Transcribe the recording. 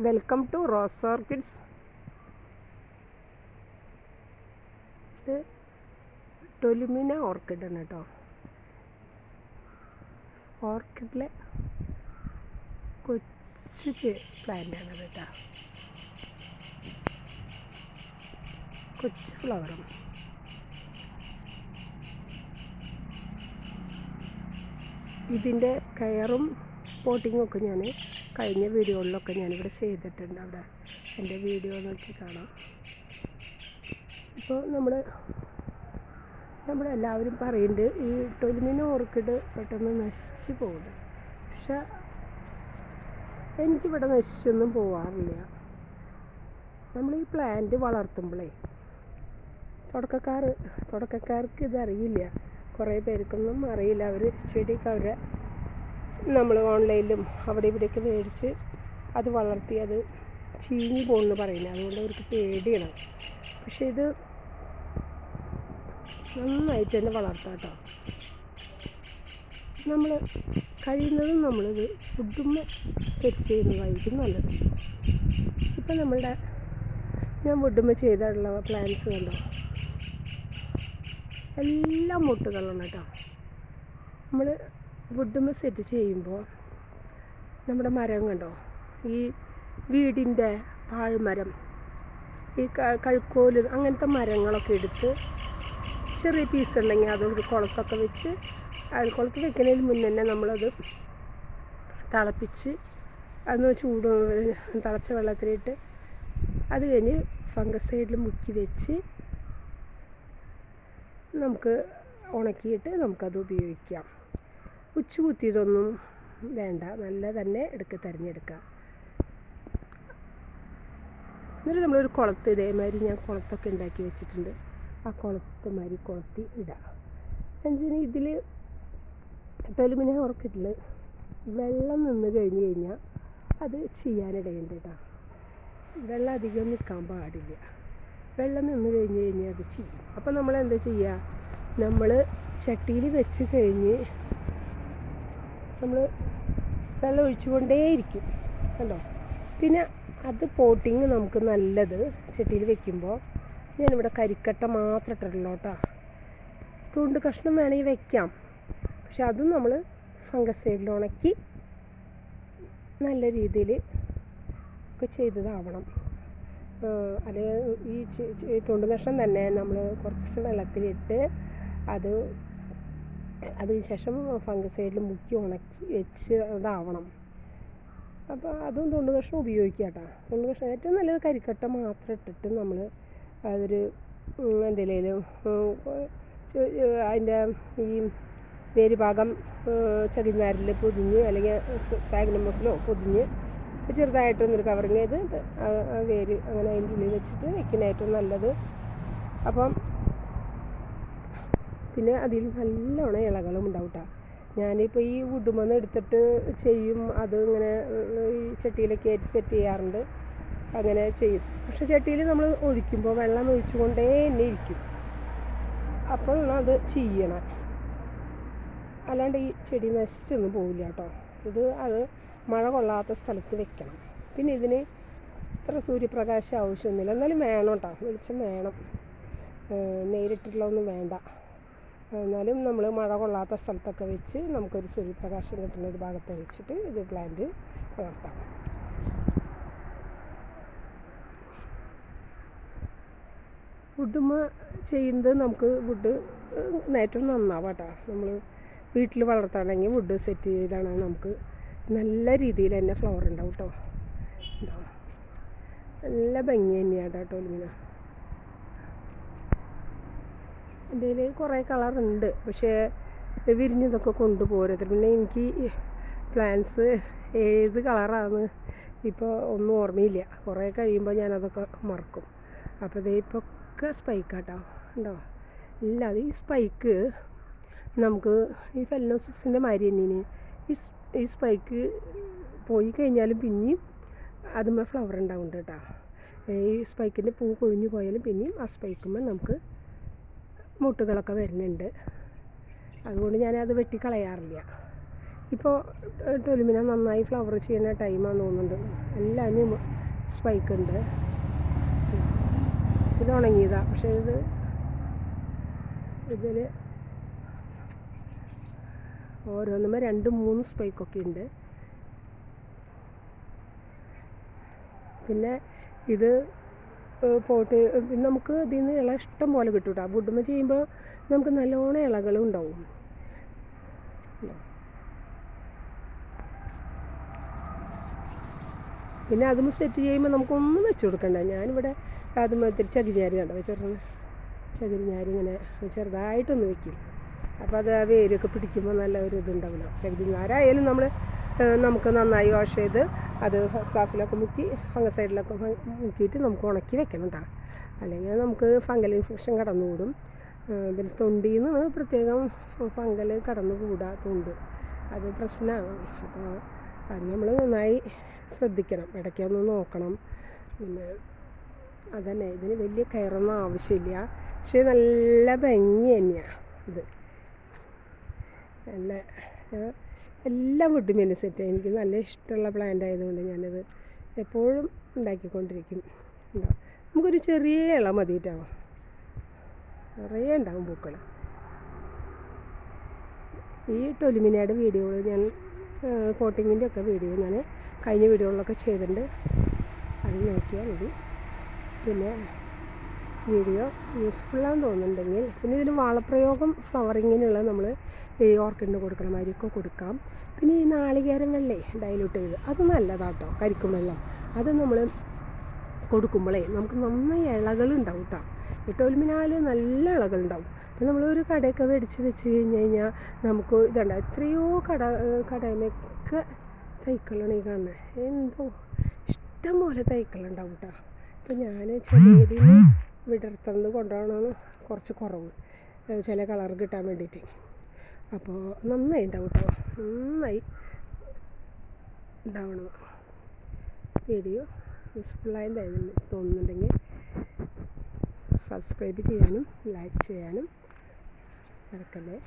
Welcome to rose orchids ഇത് ടൊലുമിന ആണ് കേട്ടോ ഓർക്കിഡിലെ കൊച്ചു പ്ലാന്റാണ് കേട്ടോ കൊച്ചു ഫ്ലവറും ഇതിന്റെ കെയറും പോട്ടിങ്ങും ഒക്കെ ഞാൻ കഴിഞ്ഞ വീഡിയോകളിലൊക്കെ ഞാനിവിടെ ചെയ്തിട്ടുണ്ട് അവിടെ. എന്റെ വീഡിയോ നോക്കി കാണാം. ഇപ്പോൾ നമ്മൾ നമ്മളെല്ലാവരും പറയുന്നുണ്ട് ഈ ടൊലിമിന ഓർക്കിഡ് പെട്ടെന്ന് നശിച്ചു പോകുന്നു. പക്ഷെ എനിക്കിവിടെ നശിച്ചൊന്നും പോവാറില്ല. നമ്മൾ ഈ പ്ലാന്റ് വളർത്തുമ്പോഴേ തുടക്കക്കാർ തുടക്കക്കാർക്ക് ഇതറിയില്ല. കുറേ പേർക്കൊന്നും അറിയില്ല. അവർ ചെടിയൊക്കെ അവരെ നമ്മൾ ഓൺലൈനിലും അവിടെ ഇവിടെയൊക്കെ മേടിച്ച് അത് വളർത്തി അത് ചീഞ്ഞു പോകുമെന്ന് പറയുന്നത്. അതുകൊണ്ട് അവർക്ക് പേടിയാണ്. പക്ഷെ ഇത് നന്നായിട്ട് തന്നെ വളർത്താം കേട്ടോ. നമ്മൾ കഴിയുന്നതും നമ്മളിത് ഫുഡും സെറ്റ് ചെയ്യുന്നതായിരിക്കും നല്ലത്. ഇപ്പം നമ്മളുടെ ഞാൻ വുഡുമ്മ ചെയ്തിട്ടുള്ള പ്ലാന്റ്സ് കണ്ടോ? എല്ലാം മുട്ടുകളാണ് കേട്ടോ. നമ്മൾ വുഡുമ്മ സെറ്റ് ചെയ്യുമ്പോൾ നമ്മുടെ മരം കണ്ടോ? ഈ വീടിന്റെ പാഴ്മരം ഈ കഴുക്കോൽ അങ്ങനത്തെ മരങ്ങളൊക്കെ എടുത്ത് ചെറിയ പീസ് ഉണ്ടെങ്കിൽ അതൊരു കുളത്തൊക്കെ വെച്ച് കുളത്ത് വെക്കുന്നതിന് മുന്നേ തന്നെ നമ്മളത് തിളപ്പിച്ച് അന്ന് ചൂട് തിളച്ച വെള്ളത്തിലിട്ട് അത് കഴിഞ്ഞ് ഫംഗസൈഡിൽ മുക്കി വെച്ച് നമുക്ക് ഉണക്കിയിട്ട് നമുക്കത് ഉപയോഗിക്കാം. ഉച്ച കുത്തിയതൊന്നും വേണ്ട. നല്ല തന്നെ എടുക്ക തിരഞ്ഞെടുക്കുക എന്നിട്ട് നമ്മളൊരു കുളത്ത് ഇതേമാതിരി ഞാൻ കുളത്തൊക്കെ ഉണ്ടാക്കി വെച്ചിട്ടുണ്ട്. ആ കുളത്ത് മാതിരി കുളത്തി ഇടാം. എന്നുവെച്ചാൽ ഇതിൽ ടെലുമിനെ ഓർക്കിഡിൽ വെള്ളം നിന്ന് കഴിഞ്ഞ് കഴിഞ്ഞാൽ അത് ചെയ്യാനിടയുണ്ട് കേട്ടോ. വെള്ളം അധികം നിൽക്കാൻ പാടില്ല. വെള്ളം നിന്ന് കഴിഞ്ഞ് കഴിഞ്ഞാൽ അത് ചെയ്യും. അപ്പോൾ നമ്മൾ എന്താ ചെയ്യുക നമ്മൾ ചട്ടിയിൽ വെച്ച് കഴിഞ്ഞ് നമ്മൾ വെള്ളം ഒഴിച്ചുകൊണ്ടേയിരിക്കും കണ്ടോ? പിന്നെ അത് പോട്ടിങ് നമുക്ക് നല്ലത് ചട്ടിയിൽ വെക്കുമ്പോൾ ഞാനിവിടെ കരിക്കട്ട മാത്രം ഇട്ടിട്ടുള്ളൂ കേട്ടോ. തുണ്ട് കഷ്ണം വേണമെങ്കിൽ വെക്കാം. പക്ഷെ അതും നമ്മൾ ഫംഗസൈഡിൽ ഉണക്കി നല്ല രീതിയിൽ ഒക്കെ ചെയ്തതാവണം. അല്ലെങ്കിൽ ഈ തുണ്ട് കഷ്ണം തന്നെ നമ്മൾ കുറച്ച് വെള്ളത്തിലിട്ട് അത് അതിന് ശേഷം ഫംഗസൈഡിൽ മുക്കി ഉണക്കി വെച്ച് അതാവണം. അപ്പോൾ അതും തൊണ്ട് കഷ്ണം ഉപയോഗിക്കുക കേട്ടോ. തൊണ്ട് കഷ്ണം ഏറ്റവും നല്ലത് കരിക്കട്ട മാത്രം ഇട്ടിട്ട് നമ്മൾ അതൊരു എന്തെങ്കിലും അതിന്റെ ഈ വേരുഭാഗം ഭാഗം ചകിരിനാരിൽ പൊതിഞ്ഞ് അല്ലെങ്കിൽ സാഗ്നമസിലോ പൊതിഞ്ഞ് ചെറുതായിട്ടൊന്നൊരു കവറിങ് ചെയ്ത് വേര് അങ്ങനെ അതിന്റെ ഉള്ളിൽ വെച്ചിട്ട് വെക്കുന്ന ഏറ്റവും നല്ലത്. അപ്പം പിന്നെ അതിൽ നല്ലോണം ഇലകളും ഉണ്ടാവും കേട്ടോ ഞാനിപ്പോൾ ഈ വുഡുമെന്ന് എടുത്തിട്ട് ചെയ്യും അത് ഇങ്ങനെ ഈ ചട്ടിയിലൊക്കെ ആയിട്ട് സെറ്റ് ചെയ്യാറുണ്ട്. അങ്ങനെ ചെയ്യും. പക്ഷെ ചട്ടിയിൽ നമ്മൾ ഒഴിക്കുമ്പോൾ വെള്ളം ഒഴിച്ചുകൊണ്ടേ തന്നെ ഇരിക്കും. അപ്പോൾ അത് ചെയ്യണം. അല്ലാണ്ട് ഈ ചെടി നശിച്ചൊന്നും പോവില്ല കേട്ടോ ഇത് അത് മഴ കൊള്ളാത്ത സ്ഥലത്ത് വെക്കണം. പിന്നെ ഇതിന് ഇത്ര സൂര്യപ്രകാശം ആവശ്യമൊന്നുമില്ല. എന്നാലും വേണം കേട്ടോ വെളിച്ചം വേണം. നേരിട്ടിട്ടുള്ളതൊന്നും വേണ്ട. എന്നാലും നമ്മൾ മഴ കൊള്ളാത്ത സ്ഥലത്തൊക്കെ വെച്ച് നമുക്കൊരു സൂര്യപ്രകാശം കിട്ടുന്ന ഒരു ഭാഗത്ത് വെച്ചിട്ട് ഇത് പ്ലാന്റ് വളർത്താം. ഉടുമ ചെയ്യുന്നത് നമുക്ക് വുഡ് ഏറ്റവും നന്നാവാം കേട്ടോ നമ്മൾ വീട്ടിൽ വളർത്താണെങ്കിൽ വുഡ് സെറ്റ് ചെയ്താണ് നമുക്ക് നല്ല രീതിയിൽ തന്നെ ഫ്ലവർ ഉണ്ടാവും കേട്ടോ നല്ല ഭംഗി തന്നെയാണ് കേട്ടോ ഒലിമിന എന്റെ കുറേ കളറുണ്ട് പക്ഷേ വിരിഞ്ഞതൊക്കെ കൊണ്ടുപോരുത്. പിന്നെ എനിക്ക് പ്ലാൻസ് ഏത് കളറാണ് ഇപ്പോൾ ഒന്നും ഓർമ്മയില്ല. കുറേ കഴിയുമ്പോൾ ഞാനതൊക്കെ മറക്കും. അപ്പോൾ ഇതേ ഇപ്പോൾ ഒക്കെ സ്പൈക്കാട്ടോ ഉണ്ടോ ഇല്ല അത് ഈ സ്പൈക്ക് നമുക്ക് ഈ ഫെല്ലോസിപ്സിന്റെ മാതിരി തന്നെയാണ് ഈ ഈ സ്പൈക്ക് പോയി കഴിഞ്ഞാലും പിന്നെയും അതുമ്മേ ഫ്ലവർ ഉണ്ടാവുന്നുണ്ട് കേട്ടോ. ഈ സ്പൈക്കിന്റെ പൂ കൊഴിഞ്ഞു പോയാലും പിന്നെയും ആ സ്പൈക്കുമ്പോൾ നമുക്ക് മുട്ടുകളൊക്കെ വരുന്നുണ്ട്. അതുകൊണ്ട് ഞാനത് വെട്ടിക്കളയാറില്ല. ഇപ്പോൾ ടൊലുമിന നന്നായി ഫ്ലവർ ചെയ്യുന്ന ടൈമാണെന്ന് തോന്നുന്നുണ്ട്. എല്ലാവരും സ്പൈക്ക് ഉണ്ട്. ഇത് ഉണങ്ങിയതാണ് പക്ഷേ ഇത് ഇതിൽ ഓരോന്നുമേ രണ്ട് മൂന്ന് സ്പൈക്കൊക്കെ ഉണ്ട്. പിന്നെ ഇത് പോട്ട് നമുക്ക് ഇതിൽ നിന്ന് ഇള ഇഷ്ടം പോലെ കിട്ടും കേട്ടോ വുഡുമ്മ ചെയ്യുമ്പോൾ നമുക്ക് നല്ലോണം ഇളകളും ഉണ്ടാവും. ഉണ്ടോ? പിന്നെ അതും സെറ്റ് ചെയ്യുമ്പോൾ നമുക്കൊന്നും വെച്ച് കൊടുക്കണ്ട. ഞാനിവിടെ അതും ഇത്തിരി ചകിരിഞ്ഞാരി കണ്ടോ? ചെറുത് ചകിരിഞ്ഞാരി ഇങ്ങനെ ചെറുതായിട്ടൊന്ന് വെക്കും. അപ്പോൾ അത് ആ വേരൊക്കെ പിടിക്കുമ്പോൾ നല്ല ഒരു ഇതുണ്ടാവില്ല. ചകിരിഞ്ഞാരായാലും നമ്മൾ നമുക്ക് നന്നായി വാഷ് ചെയ്ത് അത് സ്റ്റാഫിലൊക്കെ മുക്കി ഫംഗസൈഡിലൊക്കെ മുക്കിയിട്ട് നമുക്ക് ഉണക്കി വെക്കണം കേട്ടോ അല്ലെങ്കിൽ നമുക്ക് ഫംഗൽ ഇൻഫെക്ഷൻ കടന്നുകൂടും. പിന്നെ തൊണ്ടിയിൽ നിന്ന് പ്രത്യേകം ഫംഗൽ കടന്നു തൊണ്ട്. അത് പ്രശ്നമാണ് അപ്പോൾ അത് നമ്മൾ നന്നായി ശ്രദ്ധിക്കണം. ഇടയ്ക്കൊന്ന് നോക്കണം. പിന്നെ അതന്നെ ഇതിന് വലിയ കയറൊന്നും ആവശ്യമില്ല. പക്ഷേ നല്ല ഭംഗി തന്നെയാണ് ഇത്. നല്ല എല്ലാം വീട്ടും എന്നെ സെറ്റ് എനിക്ക് നല്ല ഇഷ്ടമുള്ള പ്ലാന്റ് ആയതുകൊണ്ട് ഞാനത് എപ്പോഴും ഉണ്ടാക്കിക്കൊണ്ടിരിക്കും. ഉണ്ടാവും നമുക്കൊരു ചെറിയ ഇളം മതി കേട്ടോ നിറയെ ഉണ്ടാവും പൂക്കൾ ഈ ടൊലിമിനയുടെ വീഡിയോകൾ ഞാൻ കോട്ടിങ്ങിന്റെ ഒക്കെ വീഡിയോ ഞാൻ കഴിഞ്ഞ വീഡിയോകളിലൊക്കെ ചെയ്തിട്ടുണ്ട്. അത് നോക്കിയാൽ മതി. പിന്നെ വീഡിയോ യൂസ്ഫുള്ളാന്ന് തോന്നുന്നുണ്ടെങ്കിൽ പിന്നെ ഇതിന് വളപ്രയോഗം ഫ്ലവറിങ്ങിനുള്ള നമ്മൾ ഈ ഓർക്കിഡിന് കൊടുക്കണ മാതിരിയൊക്കെ കൊടുക്കാം. പിന്നെ ഈ നാളികേരം വെള്ളേ ഡൈലൂട്ട് ചെയ്ത് അത് നല്ലതാട്ടോ കരിക്കും വെള്ളം. അത് നമ്മൾ കൊടുക്കുമ്പോഴേ നമുക്ക് നന്നായി ഇളകളുണ്ടാവും കേട്ടോ ഇട്ടോൽമിനാൽ നല്ല ഇളകളുണ്ടാവും. അപ്പം നമ്മളൊരു കടയൊക്കെ മേടിച്ച് വെച്ച് കഴിഞ്ഞ് കഴിഞ്ഞാൽ നമുക്ക് ഇതുണ്ട്. എത്രയോ കട കടയിലൊക്കെ തൈക്കളാണ് ഈ കാണുന്നത് എന്തോ ഇഷ്ടം പോലെ തൈക്കളുണ്ടാവും കേട്ടോ അപ്പം ഞാൻ ചെറിയതിൽ വിടർത്തുന്നത് കൊണ്ടാണ് കുറച്ച് കുറവ്. ചില കളർ കിട്ടാൻ വേണ്ടിയിട്ട്. അപ്പോൾ നന്നായി ഉണ്ടാവും കേട്ടോ നന്നായി ഉണ്ടാവണം. വീഡിയോ യൂസ്ഫുള്ളായി തോന്നുന്നുണ്ടെങ്കിൽ സബ്സ്ക്രൈബ് ചെയ്യാനും ലൈക്ക് ചെയ്യാനും മറക്കല്ലേ.